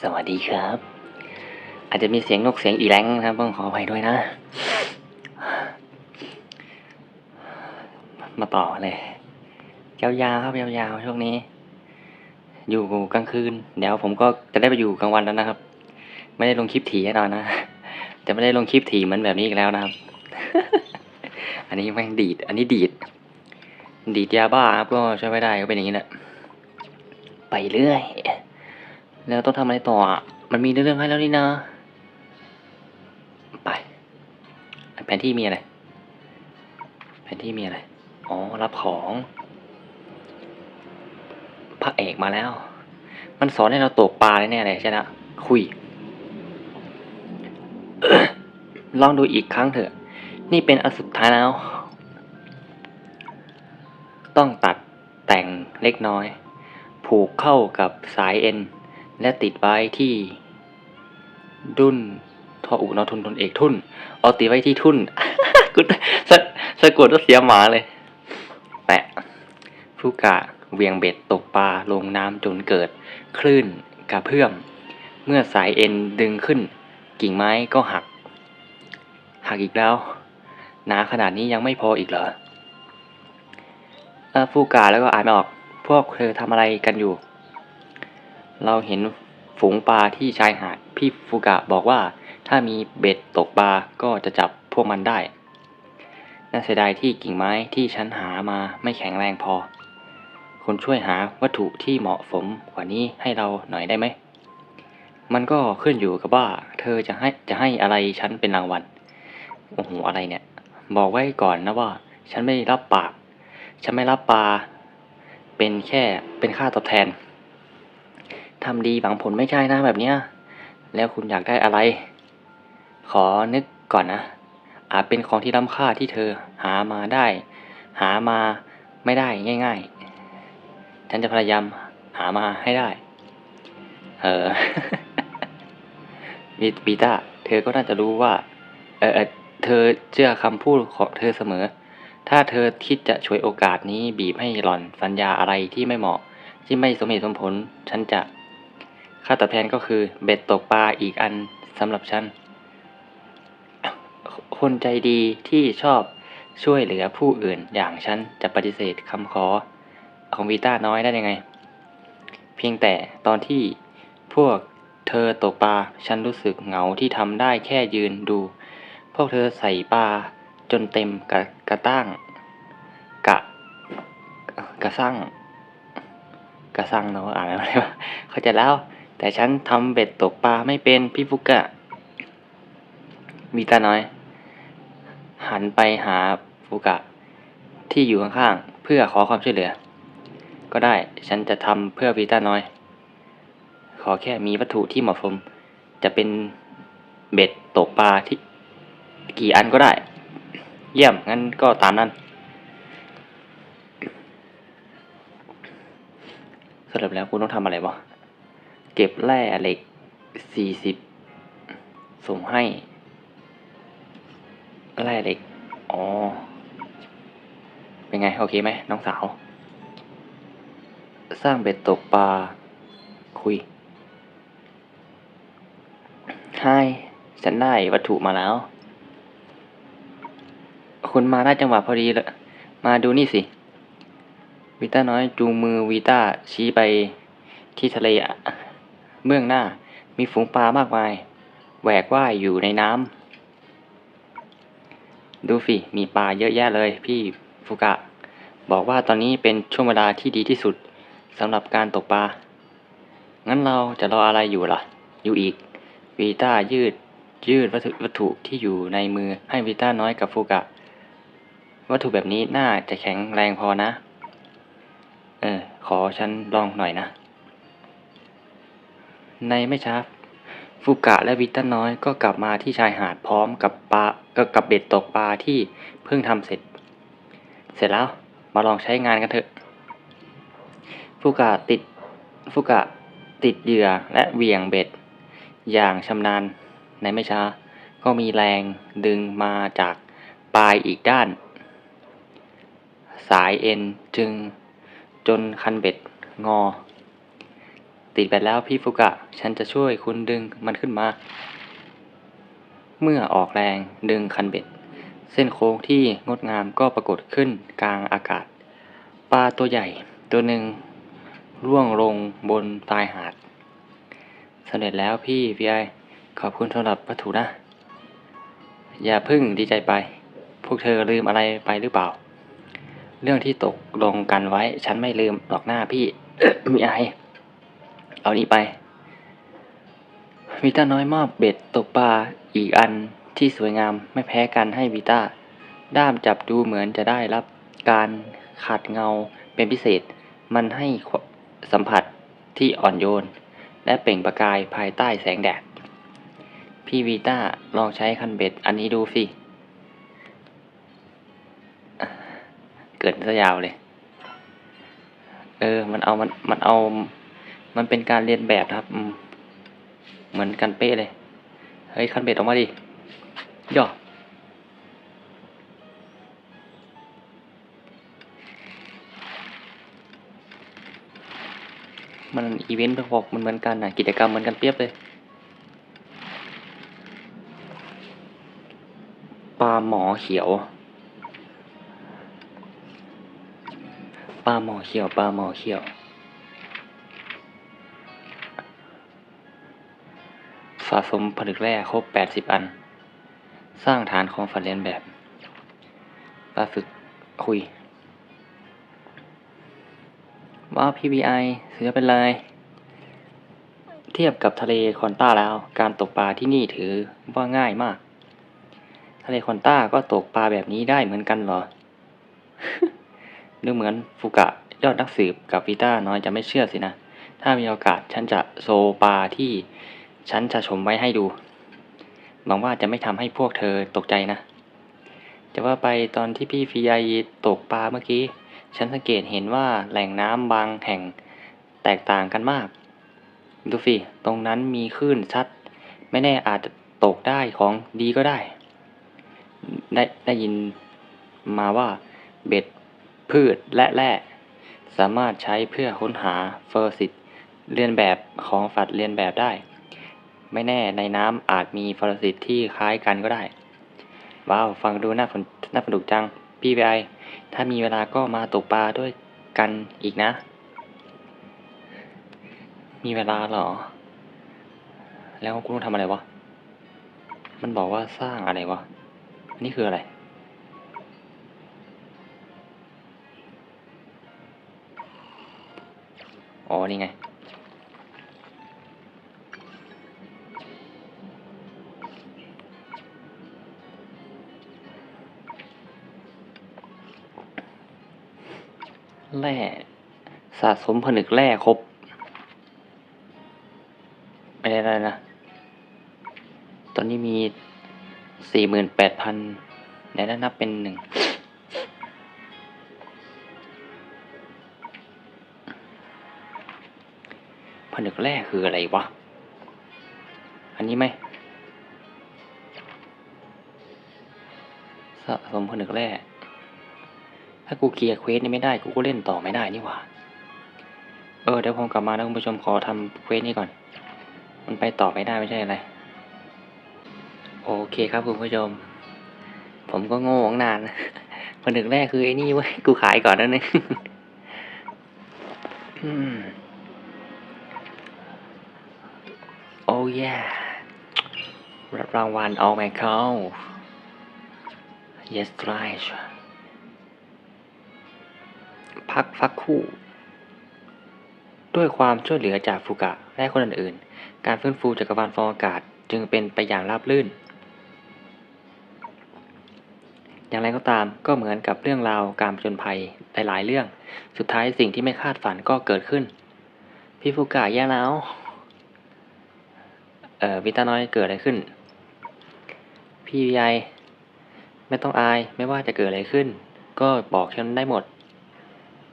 สวัสดีครับ อาจจะมีเสียงนกเสียงอีแรงนะครับต้องขออภัยด้วยนะ มาต่อเลยยาวๆครับยาวๆช่วงนี้ อยู่กลางคืน เดี๋ยวผมก็จะได้ไปอยู่กลางวันแล้วนะครับ ไม่ได้ลงคลิปถี่แน่นอนนะจะไม่ได้ลงคลิปถี่มือนแบบนี้อีกแล้วนะครับ อันนี้แม่งดีด อันนี้ดีด ดีดยาบ้าครับก็ใช่วยไม่ได้ก็เป็นอย่างนี้แหละไปเรื่อย แล้วต้องทำอะไรต่ออะ มันมีเรื่องให้แล้วนี่นะ ไป แผนที่มีอะไร แผนที่มีอะไร อ๋อ รับของพระเอกมาแล้ว มันสอนให้เราตกปลาแน่เลยใช่ไหมคุย ลองดูอีกครั้งเถอะ นี่เป็นอันสุดท้ายแล้ว ต้องตัดแต่งเล็กน้อย ผูกเข้ากับสายเอ็น และติดไว้ที่ดุนทออุนอทุนทุนเอกทุนเอาติดไว้ที่ทุนกูสะสะกดก็เสียหมาเลย แปะผู้กะเวียงเบ็ดตกปลาลงน้ำจนเกิด คลื่นกระเพื่อม เมื่อสายเอ็นดึงขึ้น กิ่งไม้ก็หัก หักอีกแล้วหนาขนาดนี้ยังไม่พออีกเหรอเอ่อฟูกาแล้วก็อ่านไม่ออก พวกเธอทำอะไรกันอยู่ เราเห็นฝูงปลาที่ชายหาด พี่ฟูกะบอกว่าถ้ามีเบ็ดตกปลาก็จะจับพวกมันได้ น่าเสียดายที่กิ่งไม้ที่ฉันหามาไม่แข็งแรงพอ คุณช่วยหาวัตถุที่เหมาะสมกว่านี้ให้เราหน่อยได้ไหม มันก็ขึ้นอยู่กับว่า เธอจะให้จะให้อะไรฉันเป็นรางวัล โอ้โหอะไรเนี่ย บอกไว้ก่อนนะว่า ฉันไม่รับปาก ฉันไม่รับปลา เป็นแค่เป็นค่าตอบแทน ทำดีหวังผลไม่ใช่นะแบบเนี้ย แล้วคุณอยากได้อะไร ขอนึกก่อนนะ อาจเป็นของที่ล้ำค่าที่เธอหามาได้ หามาไม่ได้ง่าย ๆ ฉันจะพยายามหามาให้ได้ เออมีบีตาเธอก็น่าจะรู้ว่า เออเธอเชื่อคำพูดของเธอเสมอ ถ้าเธอคิดจะฉวยโอกาสนี้บีบให้หล่อนสัญญาอะไรที่ไม่เหมาะที่ไม่สมเหตุสมผล ฉันจะ ค่าตอบแทนก็คือเบ็ดตกปลาอีกอันสำหรับฉัน คนใจดีที่ชอบช่วยเหลือผู้อื่นอย่างฉันจะปฏิเสธคำขอของวีต้าน้อยได้ยังไง เพียงแต่ตอนที่พวกเธอตกปลาฉันรู้สึกเหงาที่ทำได้แค่ยืนดู พวกเธอใส่ปลาจนเต็มกระกระตั้ง กะ กระสั่งกระสั่งเนาะอ่านอะไรวะเข้าใจแล้ว แต่ฉันทำเบ็ดตกปลาไม่เป็นพี่ฟุกะมีตาน้อย หันไปหาฟุกะ ที่อยู่ข้างๆเพื่อขอความช่วยเหลือ ก็ได้ฉันจะทำเพื่อวีตาน้อย ขอแค่มีวัตถุที่เหมาะสมจะเป็นเบ็ดตกปลาที่กี่อันก็ได้ เยี่ยม งั้นก็ตามนั้น สรุปแล้วคุณต้องทำอะไรวะ เก็บแร่เหล็กสี่สิบส่งให้ แร่เหล็ก อ๋อ เป็นไง โอเคไหมน้องสาว สร้างเบ็ดตกปลา คุยใช่ฉันได้วัตถุมาแล้ว คุณมาได้จังหวะพอดีเลย มาดูนี่สิ วีต้าน้อยจูงมือวีต้าชี้ไปที่ทะเลอะ เบื้องหน้ามีฝูงปลามากมาย แหวกว่ายอยู่ในน้ำดูสิมีปลาเยอะแยะเลยพี่ฟุกะ บอกว่าตอนนี้เป็นช่วงเวลาที่ดีที่สุดสำหรับการตกปลา งั้นเราจะรออะไรอยู่ล่ะ อยู่อีกวีต้ายืดยืดวัตถุวัตถุที่อยู่ในมือให้วีต้าน้อยกับฟุกะ วัตถุแบบนี้น่าจะแข็งแรงพอนะ เออ ขอฉันลองหน่อยนะ ในไม่ช้าฟุกะและวิตาน้อยก็กลับมาที่ชายหาดพร้อมกับปลากับเบ็ดตกปลาที่เพิ่งทำเสร็จ เสร็จแล้วมาลองใช้งานกันเถอะฟุกะติดฟุกะติดเหยื่อและเหวี่ยงเบ็ด อย่างชำนาญในไม่ช้า ก็มีแรงดึงมาจากปลายอีกด้าน สายเอ็นจึงจนคันเบ็ดงอ ติดแบตแล้วพี่ฟุกะ ฉันจะช่วยคุณดึงมันขึ้นมา เมื่อออกแรงดึงคันเบ็ด เส้นโค้งที่งดงามก็ปรากฏขึ้นกลางอากาศ ปลาตัวใหญ่ตัวหนึ่งร่วงลงบนตายหาดสำเร็จแล้วพี่พีไอขอบคุณสำหรับวัตถุนะ อย่าพึ่งดีใจไป พวกเธอลืมอะไรไปหรือเปล่า เรื่องที่ตกลงกันไว้ ฉันไม่ลืมหรอกหน้าพี่มีไอ เอานี่ไปวิต้าน้อยมอบเบ็ดตกปลาอีกอันที่สวยงามไม่แพ้กันให้วิต้า ด้ามจับดูเหมือนจะได้รับการขัดเงาเป็นพิเศษ มันให้สัมผัสที่อ่อนโยน และเปล่งประกายภายใต้แสงแดด พี่วีต้าลองใช้คันเบ็ดอันนี้ดูสิ เกิดซะยาวเลย เออ มันเอา มัน มันเอา มันเป็นการเรียนแบบนะครับอืมเหมือนกันเป๊ะเลย เฮ้ย คันเบ็ดออกมาดิย่อมันอีเวนต์พอๆมันเหมือนกันนะกิจกรรมเหมือนกันเปียบเลย ปลาหมอเขียว ปลาหมอเขียว ปลาหมอเขียว สะสมผลึกแร่ครบ 80 อัน สร้างฐานของฝันเรียนแบบปลาฝึกคุย ว่า PBI เสือเป็นไร เทียบกับทะเลคอนต้าแล้ว การตกปลาที่นี่ถือว่าง่ายมาก ทะเลคอนต้าก็ตกปลาแบบนี้ได้เหมือนกันเหรอนึกเหมือนฟุกะยอดนักสืบกับวิต้าน้อยจะไม่เชื่อสินะ ถ้ามีโอกาสฉันจะโซปลาที่ ฉันจะชมไว้ให้ดูหวังว่าจะไม่ทำให้พวกเธอตกใจนะ จะว่าไปตอนที่พี่ฟีไอตกปลาเมื่อกี้ ฉันสังเกตเห็นว่าแหล่งน้ำบางแห่งแตกต่างกันมาก ดูสิ ตรงนั้นมีคลื่นชัด ไม่แน่อาจจะตกได้ของดีก็ได้ ได้ได้ยินมาว่าเบ็ดพืชและแร่สามารถใช้เพื่อค้นหาเฟอร์ซิตเรียนแบบของฝัดเรียนแบบได้ ไม่แน่ในน้ำอาจมีฟอร์ซิตที่คล้ายกันก็ได้ ว้าว ฟังดูน่าสนน่าสนุกจัง พี่ไอถ้ามีเวลาก็มาตกปลาด้วยกันอีกนะ มีเวลาเหรอ แล้วกูต้องทำอะไรวะ มันบอกว่าสร้างอะไรวะ อันนี้คืออะไรอ๋อนี่ไง แร่สะสมผนึกแร่ครบ ไม่ได้อะไรนะ ตอนนี้มีสี่หมื่นแปดพันไหนนั้นนับเป็นหนึ่งผนึกแร่คืออะไรวะ อันนี้ไหมสะสมผนึกแร่ ถ้ากูเคลียร์เควสนี้ไม่ได้กูก็เล่นต่อไม่ได้นี่หว่า เออเดี๋ยวผมกลับมานะคุณผู้ชมขอทำเควสนี้ก่อน มันไปต่อไม่ได้ไม่ใช่อะไร โอเคครับคุณผู้ชม ผมก็โง่ตั้งนานผนึกแรกคือไอ้นี่เว้ยกูขายก่อนแล้วนึงอืมโอ้ยรับรางวัล All My Call Yes right พักฟักคู่ ด้วยความช่วยเหลือจากฟุกะและคนอื่นๆ การฟื้นฟูจักรวาลฟองอากาศจึงเป็นไปอย่างราบรื่น อย่างไรก็ตามก็เหมือนกับเรื่องราวการผจญภัยหลายๆ เรื่อง สุดท้ายสิ่งที่ไม่คาดฝันก็เกิดขึ้น พี่ฟุกะแย่แล้ว เอ่อวิตาน้อยเกิดอะไรขึ้น พี่ยายไม่ต้องอายไม่ว่าจะเกิดอะไรขึ้น ก็บอกฉันได้หมด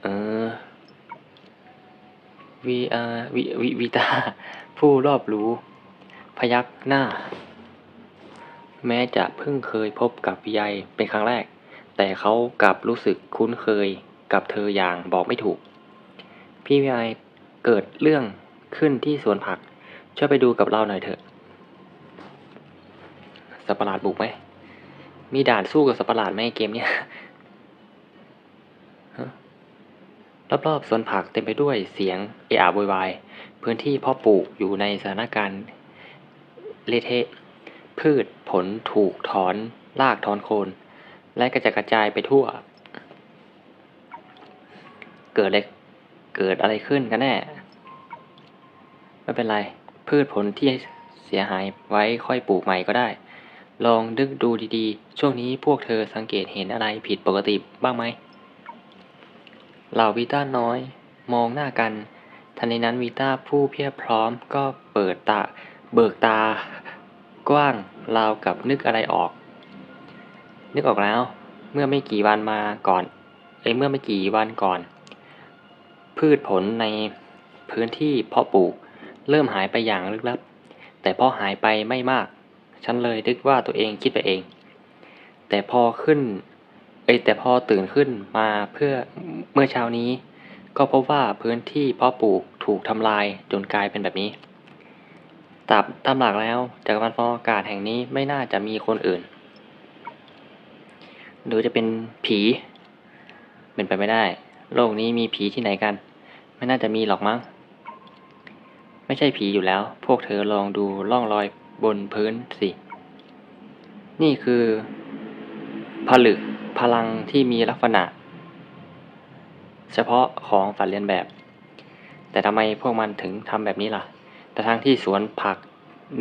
เออวีอาวิวิวิตา ผู้รอบรู้ พยักหน้า แม้จะเพิ่งเคยพบกับวิยายเป็นครั้งแรก แต่เขากลับรู้สึกคุ้นเคยกับเธออย่างบอกไม่ถูก พี่วิยายเกิดเรื่องขึ้นที่สวนผัก ช่วยไปดูกับเราหน่อยเถอะสัปะหลาดบุกไหม มีด่านสู้กับสัปะหลาดไหมเกมเนี้ยฮะ รอบๆสวนผักเต็มไปด้วยเสียงเอะอะโวยวาย พื้นที่เพาะปลูกอยู่ในสถานการณ์เละเทะ พืชผลถูกถอนรากถอนโคน และกระจัดกระจายไปทั่ว เกิดอะไรเกิดอะไรขึ้นกันแน่ ไม่เป็นไร พืชผลที่เสียหายไว้ค่อยปลูกใหม่ก็ได้ ลองนึกดูดีๆ ช่วงนี้พวกเธอสังเกตเห็นอะไรผิดปกติบ้างไหม เหล่าวีต้าน้อย มองหน้ากัน ทันใดนั้นวีต้าผู้เพียบพร้อมก็เปิดตาเบิกตา กว้างราวกับนึกอะไรออก นึกออกแล้ว เมื่อไม่กี่วันมาก่อนเอ้เมื่อไม่กี่วันก่อน พืชผลในพื้นที่เพาะปลูก เริ่มหายไปอย่างลึกลับ แต่พอหายไปไม่มาก ฉันเลยนึกว่าตัวเองคิดไปเอง แต่พอขึ้น เอ้แต่พอตื่นขึ้นมาเพื่อเมื่อเช้านี้ ก็พบว่าพื้นที่เพาะปลูกถูกทำลายจนกลายเป็นแบบนี้ตามตามหลักแล้วจักรวาลฟองอากาศแห่งนี้ไม่น่าจะมีคนอื่น หรือจะเป็นผี เป็นไปไม่ได้ โลกนี้มีผีที่ไหนกัน ไม่น่าจะมีหรอกมั้งไม่ใช่ผีอยู่แล้ว พวกเธอลองดูร่องรอยบนพื้นสิ นี่คือผลึก พลังที่มีลักษณะ เฉพาะของสัตว์เลียนแบบ แต่ทำไมพวกมันถึงทำแบบนี้ล่ะ แต่ทั้งที่สวนผัก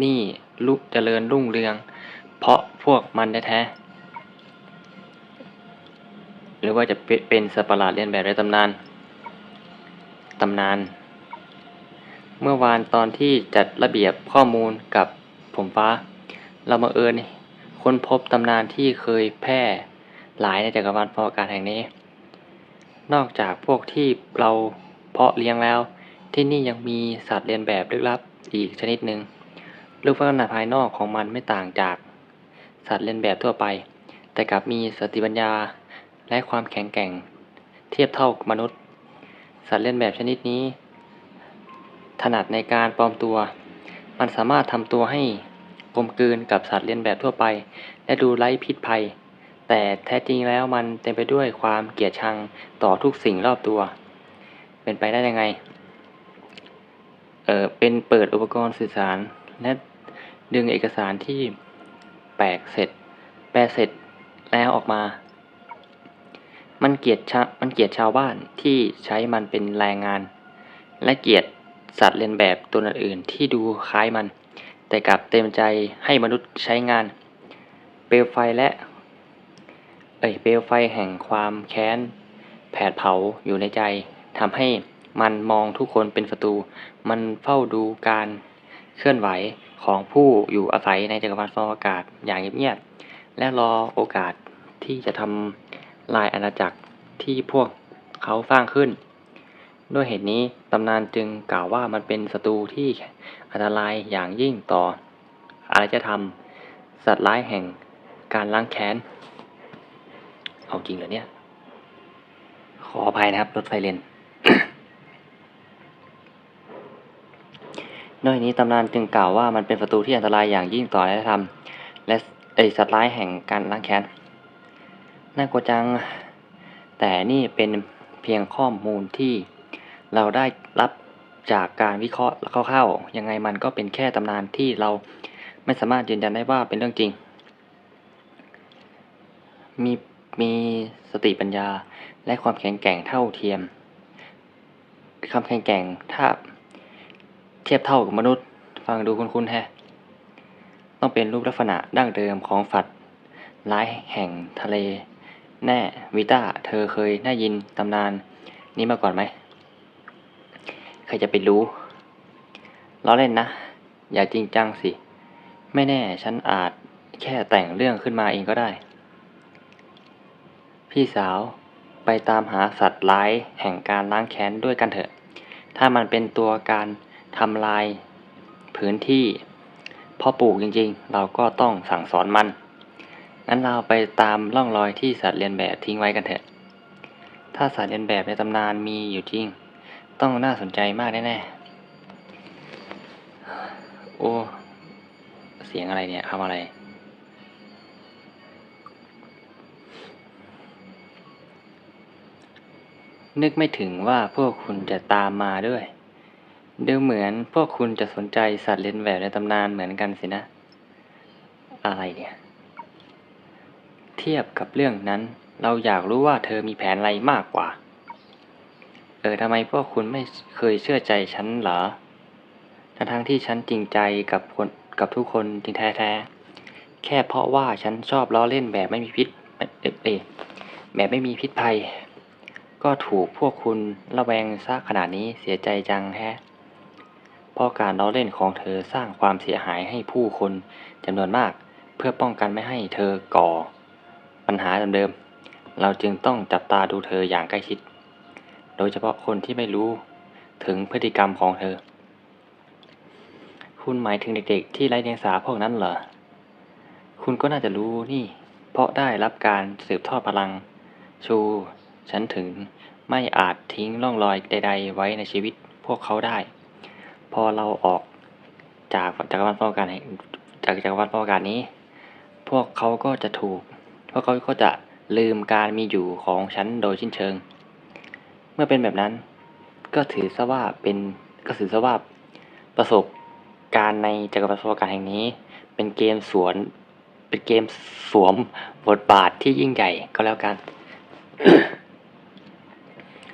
นี่ลุกเจริญรุ่งเรือง เพราะพวกมันแท้หรือว่าจะเป็นเป็นสัตว์ประหลาดเลียนแบบในตำนาน ตำนาน เมื่อวานตอนที่จัดระเบียบข้อมูลกับผมฟ้า เรามาเอิญค้นพบตำนานที่เคยแพร่ หลายในจักรวาลฟอากาศแห่งนี้ นอกจากพวกที่เราเพาะเลี้ยงแล้ว ที่นี่ยังมีสัตว์เลียนแบบลึกลับอีกชนิดหนึ่งรูปลักษณะภายนอกของมันไม่ต่างจาก สัตว์เลียนแบบทั่วไป แต่กลับมีสติปัญญาและความแข็งแกร่ง เทียบเท่ามนุษย์ สัตว์เลียนแบบชนิดนี้ ถนัดในการปลอมตัว มันสามารถทำตัวให้กลมกลืนกับสัตว์เลียนแบบทั่วไป และดูไร้พิษภัย แต่แท้จริงแล้วมันเต็มไปด้วยความเกลียดชังต่อทุกสิ่งรอบตัว เป็นไปได้ยังไง เออเป็นเปิดอุปกรณ์สื่อสาร และดึงเอกสารที่แปลกเสร็จ แปลเสร็จแล้วออกมา มันเกลียดชามันเกลียดชาวบ้านที่ใช้มันเป็นแรงงาน และเกลียดสัตว์เลียนแบบตัวอื่นที่ดูคล้ายมัน แต่กลับเต็มใจให้มนุษย์ใช้งาน เปลวไฟและ เอ่ยเปลวไฟแห่งความแค้น แผดเผาอยู่ในใจทำให้มันมองทุกคนเป็นศัตรูมันเฝ้าดูการเคลื่อนไหวของผู้อยู่อาศัยในจักรวาลฟองอากาศอย่างเงียบๆและรอโอกาสที่จะทำลายอาณาจักรที่พวกเขาสร้างขึ้น ด้วยเหตุนี้ตำนานจึงกล่าวว่ามันเป็นศัตรูที่อันตรายอย่างยิ่งต่ออารยธรรม สัตว์ร้ายแห่งการล้างแค้น เอาจริงเหรอเนี่ย ขออภัยนะครับ รถไฟเลนนอกจากนี้ตำนานจึงกล่าวว่ามันเป็นศัตรูที่อันตรายอย่างยิ่งต่ออารยธรรมและไอสัตว์ร้ายแห่งการล้างแค้นน่ากลัวจัง แต่นี่เป็นเพียงข้อมูลที่เราได้รับจากการวิเคราะห์คร่าวๆยังไงมันก็เป็นแค่ตำนานที่เราไม่สามารถยืนยันได้ว่าเป็นเรื่องจริง มี มีสติปัญญาและความแข็งแกร่งเท่าเทียมความแข็งแกร่งถ้าเทียบเท่ากับมนุษย์ ฟังดูคุ้นๆแฮะต้องเป็นรูปลักษณะดั้งเดิมของสัตว์ร้ายแห่งทะเล แน่วิต้าเธอเคยได้ยินตำนานนี้มาก่อนไหมใครจะไปรู้ล้อเล่นนะ อย่าจริงจังสิ ไม่แน่ฉันอาจแค่แต่งเรื่องขึ้นมาเองก็ได้ พี่สาวไปตามหาสัตว์ร้ายแห่งการล้างแค้นด้วยกันเถอะ ถ้ามันเป็นตัวการทำลายพื้นที่พาะปลูกจริงๆ เราก็ต้องสั่งสอนมัน งั้นเราไปตามร่องรอยที่สัตว์เลียนแบบทิ้งไว้กันเถอะ ถ้าสัตว์เลียนแบบในตำนานมีอยู่จริง ต้องน่าสนใจมากแน่โอ้ เสียงอะไรเนี่ยทำอะไร นึกไม่ถึงว่าพวกคุณจะตามมาด้วย ดูเหมือนพวกคุณจะสนใจสัตว์เลี้ยงแบบในตำนานเหมือนกันสินะ อะไรเนี่ย เทียบกับเรื่องนั้น เราอยากรู้ว่าเธอมีแผนอะไรมากกว่า เออทำไมพวกคุณไม่เคยเชื่อใจฉันเหรอ ทั้งทั้งที่ฉันจริงใจกับคนกับทุกคนจริงแท้ๆ แค่เพราะว่าฉันชอบล้อเล่นแบบไม่มีพิษ เอ่อเอยแบบไม่มีพิษภัย ก็ถูกพวกคุณระแวงซะขนาดนี้เสียใจจังแฮะเพราะการล้อเล่นของเธอสร้างความเสียหายให้ผู้คนจำนวนมากเพื่อป้องกันไม่ให้เธอก่อ ปัญหาเดิมๆเราจึงต้องจับตาดูเธออย่างใกล้ชิด โดยเฉพาะคนที่ไม่รู้ถึงพฤติกรรมของเธอ คุณหมายถึงเด็กๆ ที่ไร้เดียงสาพวกนั้นเหรอ คุณก็น่าจะรู้นี่ เพราะได้รับการสืบทอดพลังชู ฉันถึงไม่อาจทิ้งร่องรอยใด ๆ ไว้ในชีวิตพวกเขาได้ พอเราออกจากจักรวาลพวกการแห่งจากจักรวาลพวกการนี้ พวกเขาก็จะถูก พวกเขาก็จะลืมการมีอยู่ของฉันโดยสิ้นเชิง เมื่อเป็นแบบนั้น ก็ถือซะว่าเป็นก็ถือซะว่าประสบการณ์ในจักรวาลพวกการแห่งนี้ เป็นเกมสวนเป็นเกมสวมบทบาทที่ยิ่งใหญ่ก็แล้วกัน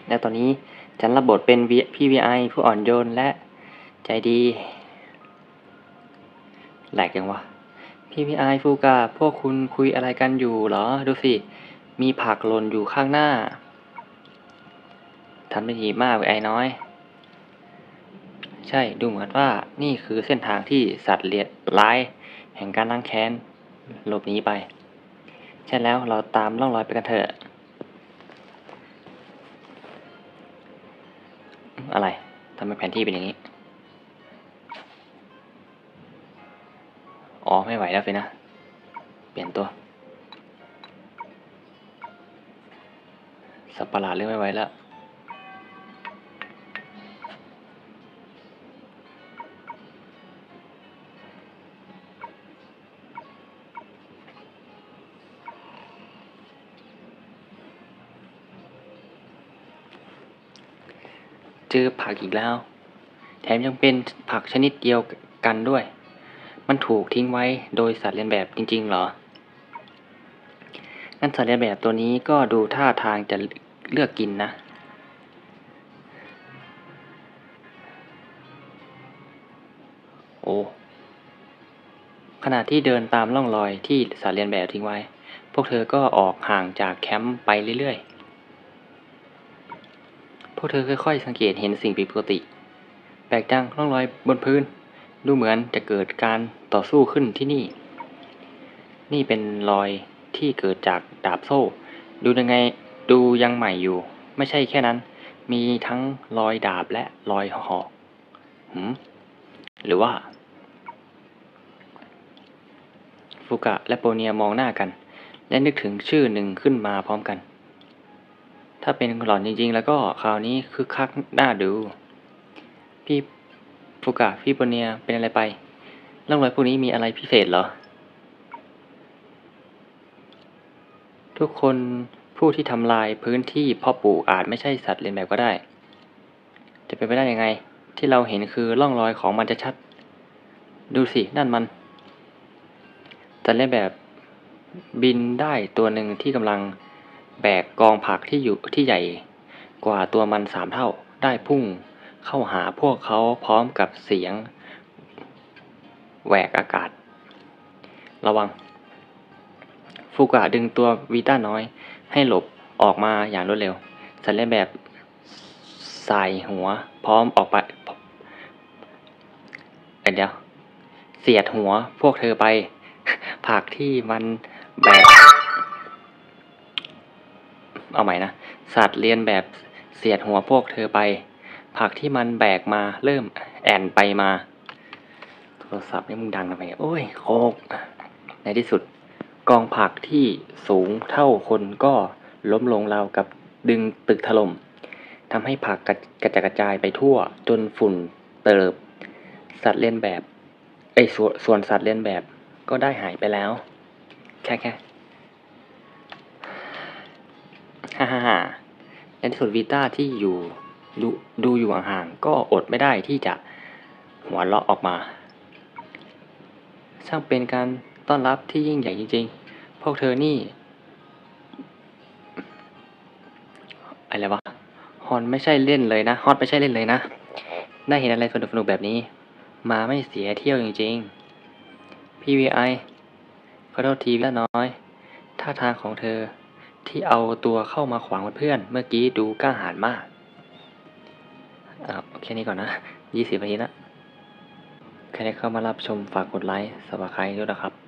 และตอนนี้ฉันรับบทเป็นพี่ VI ผู้อ่อนโยนและใจดี แหลกยังวะ พี่ VI ฟูกาพวกคุณคุยอะไรกันอยู่เหรอ ดูสิ มีผักหล่นอยู่ข้างหน้าทำได้ดีมากไอ้น้อย ใช่ดูเหมือนว่านี่คือเส้นทางที่สัตว์เลียดร้าย แห่งการล้างแค้นหลบหนีไป ใช่แล้วเราตามร่องรอยไปกันเถอะ อะไรทำไมแผนที่เป็นอย่างนี้ อ๋อ ไม่ไหวแล้วสินะ เปลี่ยนตัว สับประหลาดเรื่องไม่ไหวแล้ว เจอผักอีกแล้ว แถมยังเป็นผักชนิดเดียวกันด้วย มันถูกทิ้งไว้โดยสัตว์เลียงแบบจริงๆเหรองั้นสัตว์เลียงแบบตัวนี้ก็ดูท่าทางจะเลือกกินนะ โอ้ขณะที่เดินตามร่องรอยที่สัตว์เลียงแบบทิ้งไว้ พวกเธอก็ออกห่างจากแคมป์ไปเรื่อยๆ พวกเธอค่อยๆ สังเกตเห็นสิ่งผิดปกติ แปลกจังร่องรอยบนพื้น ดูเหมือนจะเกิดการต่อสู้ขึ้นที่นี่ นี่เป็นรอยที่เกิดจากดาบโซ่ ดูยังไงดูยังใหม่อยู่ ไม่ใช่แค่นั้น มีทั้งรอยดาบและรอยหอกหืมหรือว่า ฟุกะและโปเนียมองหน้ากัน และนึกถึงชื่อหนึ่งขึ้นมาพร้อมกัน ถ้าเป็นหล่อนจริง ๆ แล้วก็คราวนี้คึกคักน่าดู พี่ฟุกะพี่โปเนียเป็นอะไรไปร่องรอยพวกนี้มีอะไรพิเศษเหรอ ทุกคนผู้ที่ทำลายพื้นที่พาะปลูกอาจไม่ใช่สัตว์เลียนแบบก็ได้ จะเป็นไปได้ยังไง ที่เราเห็นคือร่องรอยของมันจะชัด ดูสิ นั่นมันสัตว์เลียนแบบบินได้ตัวหนึ่งที่กำลัง แบกกองผักที่อยู่ที่ใหญ่กว่าตัวมันสามเท่าได้พุ่งเข้าหาพวกเขาพร้อมกับเสียงแหวกอากาศ ระวัง ฟูกะดึงตัววีต้าน้อยให้หลบออกมาอย่างรวดเร็วสัตว์เลแบบสายหัว พร้อมออกไปเเดี๋ยว เสียดหัวพวกเธอไป ผักที่มันแบก เอาใหม่นะ สัตว์เลียนแบบเสียดหัวพวกเธอไป ผักที่มันแบกมาเริ่มแอนไปมา โทรศัพท์นี่มึงดังทำไมโอ้ยโคกในที่สุด กองผักที่สูงเท่าคนก็ล้มลงราวกับดึงตึกถล่มทำให้ผักกระกระจัดกระจายไปทั่วจนฝุ่นเติบ สัตว์เลียนแบบไอ้ส่วนส่วนสัตว์เลียนแบบก็ได้หายไปแล้ว แค่แค่ ฮ่าฮ่าฮ่าในที่สุดวีต้าที่อยู่ดูดูอยู่ห่างๆก็อดไม่ได้ที่จะหัวเราะออกมา ช่างเป็นการต้อนรับที่ยิ่งใหญ่จริงๆ พวกเธอนี่ อะไรวะ ฮอนไม่ใช่เล่นเลยนะ ฮอนไม่ใช่เล่นเลยนะ ได้เห็นอะไรสนุกๆแบบนี้ มาไม่เสียเที่ยวจริงๆ พี่วีไอขอโทษทีวิลาน้อย ท่าทางของเธอ ที่เอาตัวเข้ามาขวางเพื่อน เมื่อกี้ดูกล้าหาญมากอ่าแค่นี้ก่อนนะยี่สิบนาทีนะใครเข้ามารับชมฝากกดไลค์สวัสดีด้วยนะครับ